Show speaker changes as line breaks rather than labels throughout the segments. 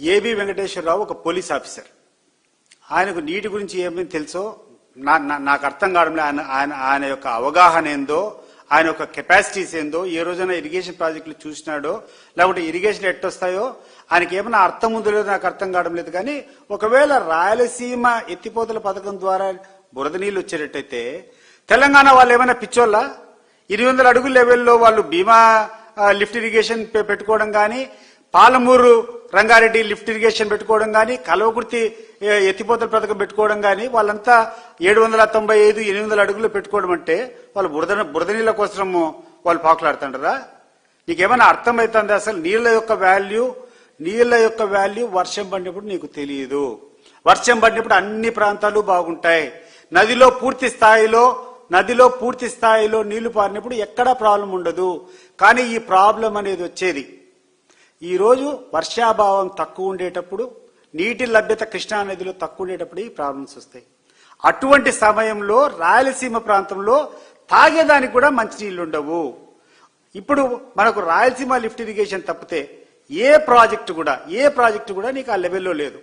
AB Venkateswararao ఒక police officer. ఆయనకు నీటి గురించి ఏమేమి తెలుసో నా నా- నాకు అర్థం కావడంలో. ఆయన ఆయన ఆయన యొక్క అవగాహన ఏందో ఆయన యొక్క కెపాసిటీస్ ఏందో ఏ రోజైనా ఇరిగేషన్ ప్రాజెక్టులు చూసినాడో లేకుంటే ఇరిగేషన్ ఎట్టొస్తాయో ఆయనకి ఏమైనా అర్థం ఉందో లేదో నాకు అర్థం కావడం లేదు. కానీ ఒకవేళ రాయలసీమ ఎత్తిపోతల పథకం ద్వారా బురద నీళ్ళు వచ్చేటట్టయితే తెలంగాణ వాళ్ళు ఏమైనా పిచ్చోళ్ళ? ఇరవై వందల అడుగుల లెవెల్లో వాళ్ళు బీమా లిఫ్ట్ ఇరిగేషన్ పెట్టుకోవడం కానీ పాలమూరు రంగారెడ్డి లిఫ్ట్ ఇరిగేషన్ పెట్టుకోవడం కానీ కలవకుర్తి ఎత్తిపోతల పథకం పెట్టుకోవడం కానీ వాళ్ళంతా ఏడు వందల తొంభై ఐదు ఎనిమిది వందల అడుగులు పెట్టుకోవడం అంటే వాళ్ళు బురద బురద నీళ్ళ కోసము వాళ్ళు పాకులాడుతుంటారా? నీకేమైనా అర్థమవుతుంది అసలు నీళ్ళ యొక్క వాల్యూ? నీళ్ళ యొక్క వాల్యూ వర్షం పడినప్పుడు నీకు తెలియదు వర్షం పడినప్పుడు అన్ని ప్రాంతాలు బాగుంటాయి. నదిలో పూర్తి స్థాయిలో నదిలో పూర్తి స్థాయిలో నీళ్ళు పారినప్పుడు ఎక్కడా ప్రాబ్లం ఉండదు. కానీ ఈ ప్రాబ్లం అనేది వచ్చేది. ఈరోజు వర్షాభావం తక్కువ ఉండేటప్పుడు నీటి లభ్యత కృష్ణా నదిలో తక్కువ ఉండేటప్పుడు ఈ ప్రాబ్లమ్స్ వస్తాయి. అటువంటి సమయంలో రాయలసీమ ప్రాంతంలో తాగేదానికి కూడా మంచినీళ్ళు ఉండవు. ఇప్పుడు మనకు రాయలసీమ లిఫ్ట్ ఇరిగేషన్ తప్పితే ఏ ప్రాజెక్టు కూడా ఏ ప్రాజెక్టు కూడా నీకు ఆ లెవెల్లో లేదు.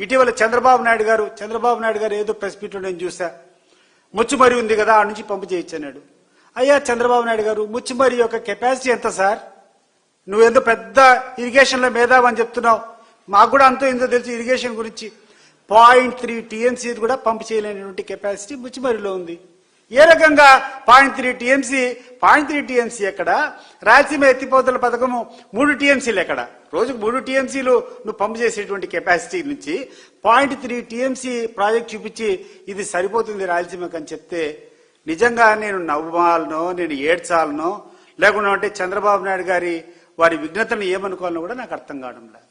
ఇటీవల చంద్రబాబు నాయుడు గారు చంద్రబాబు నాయుడు గారు ఏదో ప్రెస్ మీట్లో నేను చూసా ముచ్చుమరి ఉంది కదా ఆ నుంచి పంపు చేయొచ్చు అన్నాడు అయ్యా చంద్రబాబు నాయుడు గారు ముచ్చుమరి యొక్క కెపాసిటీ ఎంత సార్? నువ్వేందో పెద్ద ఇరిగేషన్లో చెప్తున్నావు. మాకు కూడా అంతో ఎంతో తెలుసు ఇరిగేషన్ గురించి. పాయింట్ త్రీ టీఎంసీ కూడా పంప్ చేయలేనటువంటి కెపాసిటీ ముచ్చిమరిలో ఉంది. ఏ రకంగా point three TMC point three TMC ఎక్కడ? రాయలసీమ ఎత్తిపోతల పథకము మూడు టీఎంసీలు ఎక్కడ? రోజుకు మూడు టీఎంసీలు నువ్వు పంప్ చేసేటువంటి కెపాసిటీ నుంచి పాయింట్ త్రీ టీఎంసీ ప్రాజెక్ట్ చూపించి ఇది సరిపోతుంది రాయలసీమకు అని చెప్తే నిజంగా నేను నవ్వాలనో నేను ఏడ్చాలనో లేకుండా అంటే చంద్రబాబు నాయుడు గారి వారి విఘ్నతను ఏమనుకోవాలని కూడా నాకు అర్థం కావడం లేదు.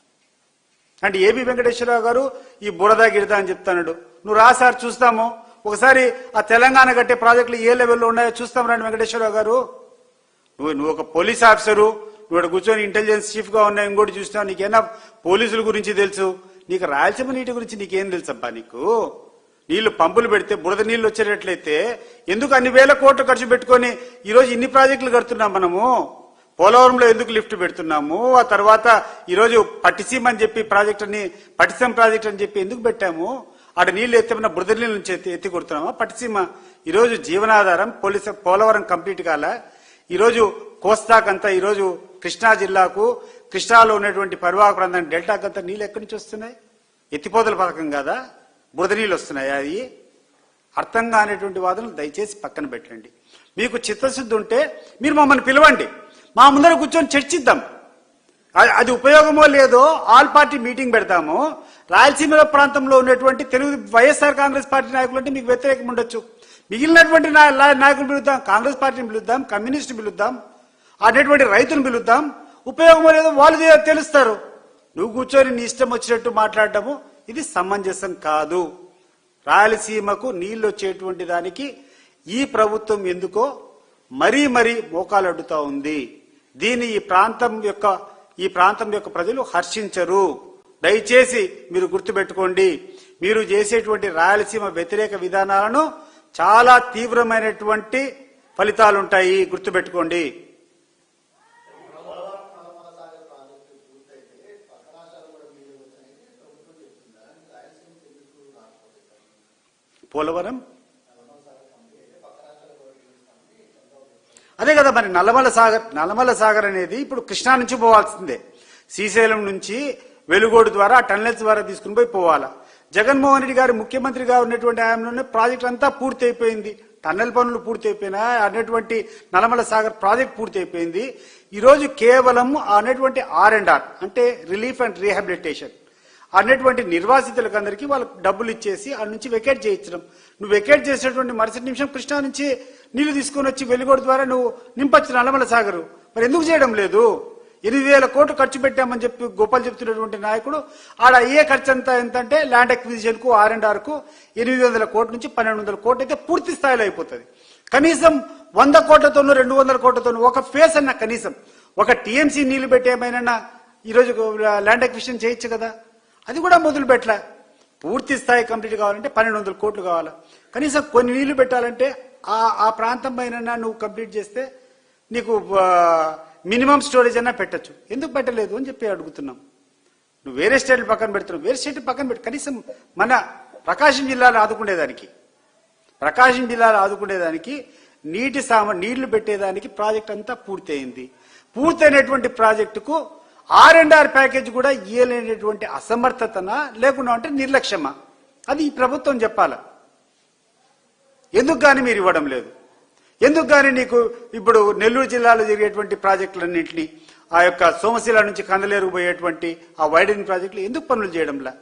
అంటే ఏబి వెంకటేశ్వరరావు గారు ఈ బురద గిరద అని చెప్తాడు నువ్వు రా సార్ చూస్తాము. ఒకసారి ఆ తెలంగాణ కట్టే ప్రాజెక్టులు ఏ లెవెల్లో ఉన్నాయో చూస్తాం రండి వెంకటేశ్వరరావు గారు. నువ్వు నువ్వు ఒక పోలీస్ ఆఫీసరు నువ్వు ఇక్కడ కూర్చొని ఇంటెలిజెన్స్ చీఫ్గా ఉన్నా ఇంకోటి చూస్తావు. నీకేనా పోలీసుల గురించి తెలుసు? నీకు రాయలసీమ నీటి గురించి నీకేం తెలుసబ్బా నీకు? నీళ్ళు పంపులు పెడితే బురద నీళ్ళు వచ్చేటట్లయితే ఎందుకు అన్ని వేల కోట్లు ఖర్చు పెట్టుకొని ఈరోజు ఇన్ని ప్రాజెక్టులు కడుతున్నాం మనము? పోలవరంలో ఎందుకు లిఫ్ట్ పెడుతున్నాము? ఆ తర్వాత ఈరోజు పట్టిసీమ అని చెప్పి ప్రాజెక్ట్ అని పట్టిసీమ ప్రాజెక్ట్ అని చెప్పి ఎందుకు పెట్టాము? ఆడ నీళ్ళు ఎత్తమన్నా బురద నీళ్ళ నుంచి ఎత్తి ఎత్తి కొడుతున్నామా? పట్టిసీమ ఈరోజు జీవనాధారం పోలీస్ పోలవరం కంప్లీట్ కాల. ఈరోజు కోస్తాకంతా ఈరోజు కృష్ణా జిల్లాకు కృష్ణాలో ఉన్నటువంటి పరివాహక ప్రాంతానికి డెల్టాకంతా నీళ్ళు ఎక్కడి నుంచి వస్తున్నాయి? ఎత్తిపోతల పథకం కాదా? బురద నీళ్ళు వస్తున్నాయి అది అర్థం కానిటువంటి వాదనలు దయచేసి పక్కన పెట్టండి. మీకు చిత్తశుద్ధి ఉంటే మీరు మమ్మల్ని పిలవండి. మా ముందర కూర్చొని చర్చిద్దాం. అది- అది ఉపయోగమో లేదో ఆల్ పార్టీ మీటింగ్ పెడతాము. రాయలసీమ ప్రాంతంలో ఉన్నటువంటి తెలుగు వైఎస్ఆర్ కాంగ్రెస్ పార్టీ నాయకులు అంటే మీకు వ్యతిరేకం ఉండొచ్చు. మిగిలినటువంటి నాయకులు పిలుద్దాం కాంగ్రెస్ పార్టీని పిలుద్దాం కమ్యూనిస్ట్ పిలుద్దాం అనేటువంటి రైతులను పిలుద్దాం. ఉపయోగమో లేదో వాళ్ళు తెలుస్తారు. నువ్వు కూర్చొని నీ ఇష్టం వచ్చినట్టు మాట్లాడటము ఇది సమంజసం కాదు. రాయలసీమకు నీళ్ళు వచ్చేటువంటి దానికి ఈ ప్రభుత్వం ఎందుకో మరీ మరీ మోకాలు ఉంది. దీన్ని ఈ ప్రాంతం యొక్క ఈ ప్రాంతం యొక్క ప్రజలు హర్షించరు. దయచేసి మీరు గుర్తుపెట్టుకోండి మీరు చేసేటువంటి రాయలసీమ వ్యతిరేక విధానాలను చాలా తీవ్రమైనటువంటి ఫలితాలుంటాయి. గుర్తుపెట్టుకోండి. పోలవరం అదే కదా మరి నల్లమల సాగర్ నల్లమల సాగర్ అనేది ఇప్పుడు కృష్ణా నుంచి పోవాల్సిందే. శ్రీశైలం నుంచి వెలుగోడు ద్వారా టన్నెల్స్ ద్వారా తీసుకుని పోయి పోవాలా. జగన్మోహన్ రెడ్డి గారు ముఖ్యమంత్రిగా ఉన్నటువంటి ఆయనలోనే ప్రాజెక్ట్ అంతా పూర్తి అయిపోయింది టన్నెల్ పనులు పూర్తి అయిపోయినా అన్నటువంటి నల్లమల సాగర్ ప్రాజెక్ట్ పూర్తి అయిపోయింది ఈ కేవలం అనేటువంటి ఆర్ అండ్ ఆర్ అంటే రిలీఫ్ అండ్ రీహాబిలిటేషన్ అన్నటువంటి నిర్వాసితులకు అందరికీ వాళ్ళకి డబ్బులు ఇచ్చేసి ఆ నుంచి వెకేట్ చేయించడం. నువ్వు వెకేట్ చేసినటువంటి మరుసటి నిమిషం కృష్ణా నుంచి నీళ్ళు తీసుకొని వచ్చి వెలుగోడు ద్వారా నువ్వు నింపచ్చు నల్లమల సాగరు. మరి ఎందుకు చేయడం లేదు? ఎనిమిది వేల కోట్లు ఖర్చు పెట్టామని చెప్పి గోపాల్ చెప్తున్నటువంటి నాయకుడు ఆడ అయ్యే ఖర్చు అంతా ఎంతంటే ల్యాండ్ అక్విజిషన్కు ఆర్ అండ్ ఆర్కు ఎనిమిది వందల కోట్ల నుంచి పన్నెండు వందల కోట్లు అయితే పూర్తి స్థాయిలో అయిపోతుంది. కనీసం వంద కోట్లతోనూ రెండు వందల కోట్లతోనూ ఒక ఫేస్ అన్న కనీసం. ఒక టీఎంసీ నీళ్ళు పెట్టేమైనా ఈరోజు ల్యాండ్ అక్విజిషన్ చేయొచ్చు కదా? అది కూడా మొదలు పెట్టలే పూర్తి స్థాయి కంప్లీట్ కావాలంటే పన్నెండు వందల కోట్లు కావాలి. కనీసం కొన్ని నీళ్ళు పెట్టాలంటే ఆ ఆ ప్రాంతం పైన నువ్వు కంప్లీట్ చేస్తే నీకు మినిమం స్టోరేజ్ అన్నా పెట్టచ్చు. ఎందుకు పెట్టలేదు అని చెప్పి అడుగుతున్నాం. నువ్వు వేరే స్టేట్లు పక్కన పెడుతున్నావు. వేరే స్టేట్ పక్కన పెట్టు. కనీసం మన ప్రకాశం జిల్లాలో ఆదుకునేదానికి ప్రకాశం జిల్లాలో ఆదుకునేదానికి నీటి సామ నీళ్ళు పెట్టేదానికి ప్రాజెక్ట్ అంతా పూర్తయింది. పూర్తయినటువంటి ప్రాజెక్టుకు ఆర్ అండ్ ఆర్ ప్యాకేజ్ కూడా ఇయ్యలేనటువంటి అసమర్థతన లేకుండా అంటే నిర్లక్ష్యమా? అది ఈ ప్రభుత్వం చెప్పాల. ఎందుకు కానీ మీరు ఇవ్వడం లేదు? ఎందుకు కానీ నీకు ఇప్పుడు నెల్లూరు జిల్లాలో జరిగేటువంటి ప్రాజెక్టులన్నింటినీ ఆ యొక్క సోమశిల నుంచి కందలేరు పోయేటువంటి ఆ వైడనింగ్ ప్రాజెక్టులు ఎందుకు పనులు చేయడంలా?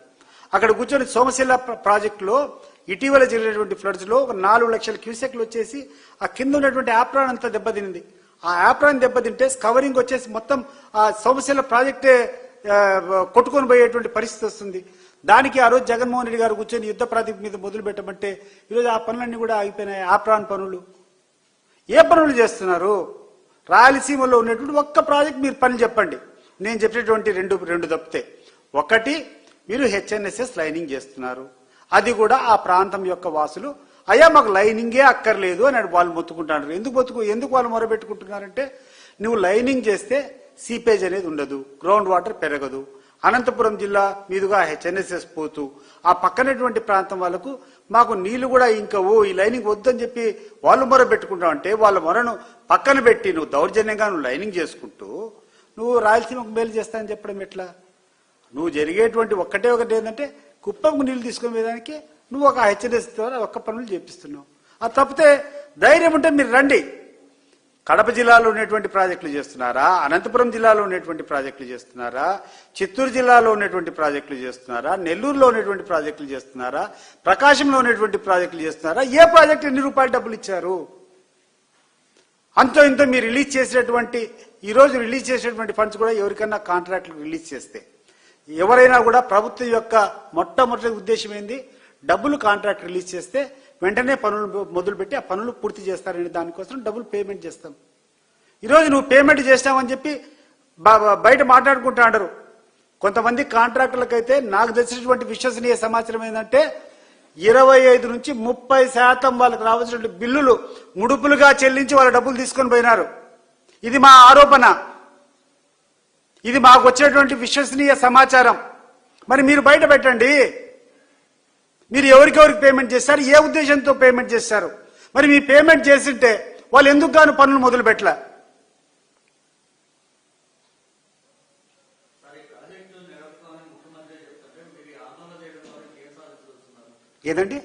అక్కడ కూర్చొని సోమశిల ప్రాజెక్టులో ఇటీవల జరిగినటువంటి ఫ్లడ్స్లో ఒక నాలుగు లక్షల క్యూసెక్లు వచ్చేసి ఆ కింద ఉన్నటువంటి యాప్రాన్ అంతా దెబ్బతినింది. ఆ యాప్రాన్ దెబ్బతింటే కవరింగ్ వచ్చేసి మొత్తం ఆ సమస్యల ప్రాజెక్టే కొట్టుకొని పోయేటువంటి పరిస్థితి వస్తుంది. దానికి ఆ రోజు జగన్మోహన్ రెడ్డి గారు కూర్చొని యుద్ధ ప్రాతిపదిక మీద మొదలు పెట్టమంటే ఈరోజు ఆ పనులన్నీ కూడా ఆగిపోయినాయి. ఆప్రాన్ పనులు. ఏ పనులు చేస్తున్నారు? రాయలసీమలో ఉన్నటువంటి ఒక్క ప్రాజెక్ట్ మీరు పని చెప్పండి. నేను చెప్పినటువంటి రెండు రెండు తప్పితే. ఒకటి మీరు హెచ్ఎన్ఎస్ఎస్ లైనింగ్ చేస్తున్నారు. అది కూడా ఆ ప్రాంతం యొక్క వాసులు అయ్యా మాకు లైనింగే అక్కర్లేదు అని వాళ్ళు మొత్తుకుంటున్నారు ఎందుకు మొత్తుకు ఎందుకు వాళ్ళు మొరబెట్టుకుంటున్నారంటే నువ్వు లైనింగ్ చేస్తే సీపేజ్ అనేది ఉండదు గ్రౌండ్ వాటర్ పెరగదు. అనంతపురం జిల్లా మీదుగా హెచ్ఎన్ఎస్ఎస్ పోతూ ఆ పక్కనటువంటి ప్రాంతం వాళ్ళకు మాకు నీళ్ళు కూడా ఇంకా ఓ ఈ లైనింగ్ వద్దని చెప్పి వాళ్ళు మొర పెట్టుకుంటావు అంటే వాళ్ళ మొరను పక్కన పెట్టి నువ్వు దౌర్జన్యంగా నువ్వు లైనింగ్ చేసుకుంటూ నువ్వు రాయలసీమకు మేలు చేస్తానని చెప్పడం ఎట్లా? నువ్వు జరిగేటువంటి ఒక్కటే ఒకటి ఏంటంటే కుప్పంకు నీళ్ళు తీసుకునే విధానికి నువ్వు ఒక హెచ్చరిస్ ద్వారా ఒక్క పనులు చేపిస్తున్నావు. అది తప్పితే ధైర్యం ఉంటే మీరు రండి. కడప జిల్లాలో ఉన్నటువంటి ప్రాజెక్టులు చేస్తున్నారా? అనంతపురం జిల్లాలో ఉన్నటువంటి ప్రాజెక్టులు చేస్తున్నారా? చిత్తూరు జిల్లాలో ఉన్నటువంటి ప్రాజెక్టులు చేస్తున్నారా? నెల్లూరులో ఉన్నటువంటి ప్రాజెక్టులు చేస్తున్నారా? ప్రకాశంలో ఉన్నటువంటి ప్రాజెక్టులు చేస్తున్నారా? ఏ ప్రాజెక్టు ఎన్ని రూపాయలు డబ్బులు ఇచ్చారు? అంతో ఇంతో మీరు రిలీజ్ చేసినటువంటి ఈ రోజు రిలీజ్ చేసినటువంటి ఫండ్స్ కూడా ఎవరికన్నా కాంట్రాక్ట్లు రిలీజ్ చేస్తే. ఎవరైనా కూడా ప్రభుత్వం యొక్క మొట్టమొదటి ఉద్దేశం ఏంది? డబ్బులు కాంట్రాక్ట్ రిలీజ్ చేస్తే వెంటనే పనులు మొదలుపెట్టి ఆ పనులు పూర్తి చేస్తారనే దానికోసం డబ్బులు పేమెంట్ చేస్తాం. ఈరోజు నువ్వు పేమెంట్ చేస్తావని చెప్పి బయట మాట్లాడుకుంటా అంటారు. కొంతమంది కాంట్రాక్టులకైతే నాకు తెలిసినటువంటి విశ్వసనీయ సమాచారం ఏంటంటే ఇరవై ఐదు నుంచి ముప్పై శాతం వాళ్ళకి రావాల్సిన బిల్లులు ముడుపులుగా చెల్లించి వాళ్ళ డబ్బులు తీసుకొని పోయినారు. ఇది మా ఆరోపణ. ఇది మాకు వచ్చేటువంటి విశ్వసనీయ సమాచారం. మరి మీరు బయట పెట్టండి. మీరు ఎవరికెవరికి పేమెంట్ చేశారు ఏ ఉద్దేశంతో పేమెంట్ చేశారు మరి మీ పేమెంట్ చేసింటే వాళ్ళు ఎందుకు గాను పనులు మొదలు పెట్టలే? ఏదండి?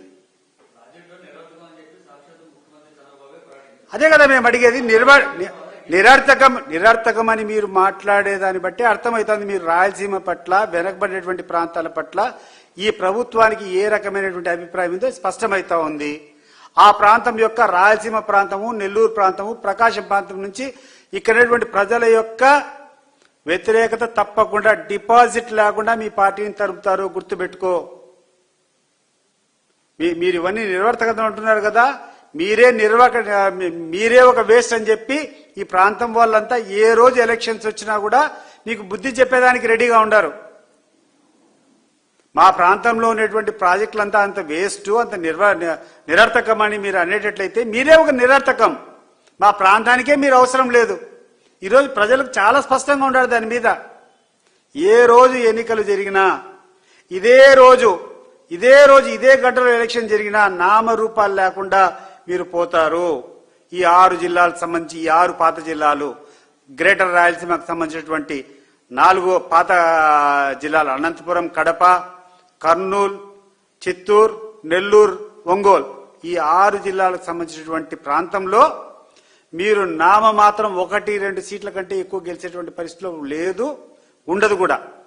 అదే కదా మేము అడిగేది నిర్వ ని- నిరర్థకం నిరర్థకం అని మీరు మాట్లాడేదాన్ని బట్టి అర్థమవుతుంది మీరు రాయలసీమ పట్ల వెనకబడినటువంటి ప్రాంతాల పట్ల ఈ ప్రభుత్వానికి ఏ రకమైనటువంటి అభిప్రాయం ఉందో స్పష్టమవుతా ఉంది. ఆ ప్రాంతం యొక్క రాయలసీమ ప్రాంతము నెల్లూరు ప్రాంతము ప్రకాశం ప్రాంతం నుంచి ఇక్కడటువంటి ప్రజల యొక్క వ్యతిరేకత తప్పకుండా డిపాజిట్ లేకుండా మీ పార్టీని తరుపుతారు గుర్తుపెట్టుకో. మీ- మీరు ఇవన్నీ నిర్వర్తకత అంటున్నారు కదా. మీరే నిర్వక మీరే ఒక వేస్ట్ అని చెప్పి ఈ ప్రాంతం వాళ్ళంతా ఏ రోజు ఎలక్షన్స్ వచ్చినా కూడా మీకు బుద్ధి చెప్పేదానికి రెడీగా ఉండారు. మా ప్రాంతంలో ఉన్నటువంటి ప్రాజెక్టులంతా అంత వేస్ట్ అంత నిర్వ నిరర్థకం అని మీరు అనేటట్లయితే మీరే ఒక నిరర్థకం. మా ప్రాంతానికే మీరు అవసరం లేదు. ఈరోజు ప్రజలకు చాలా స్పష్టంగా ఉండాలి దాని మీద. ఏ రోజు ఎన్నికలు జరిగినా ఇదే రోజు ఇదే రోజు ఇదే గంటలో ఎలక్షన్ జరిగినా నామరూపాలు లేకుండా మీరు పోతారు. ఈ ఆరు జిల్లాలకు సంబంధించి ఈ ఆరు పాత జిల్లాలు గ్రేటర్ రాయలసీమకు సంబంధించినటువంటి నాలుగు పాత జిల్లాలు అనంతపురం కడప కర్నూలు చిత్తూరు నెల్లూరు ఒంగోలు. ఈ ఆరు జిల్లాలకు సంబంధించినటువంటి ప్రాంతంలో మీరు నామ మాత్రం ఒకటి రెండు సీట్ల కంటే ఎక్కువ గెలిచేటువంటి పరిస్థితిలో లేదు ఉండదు కూడా.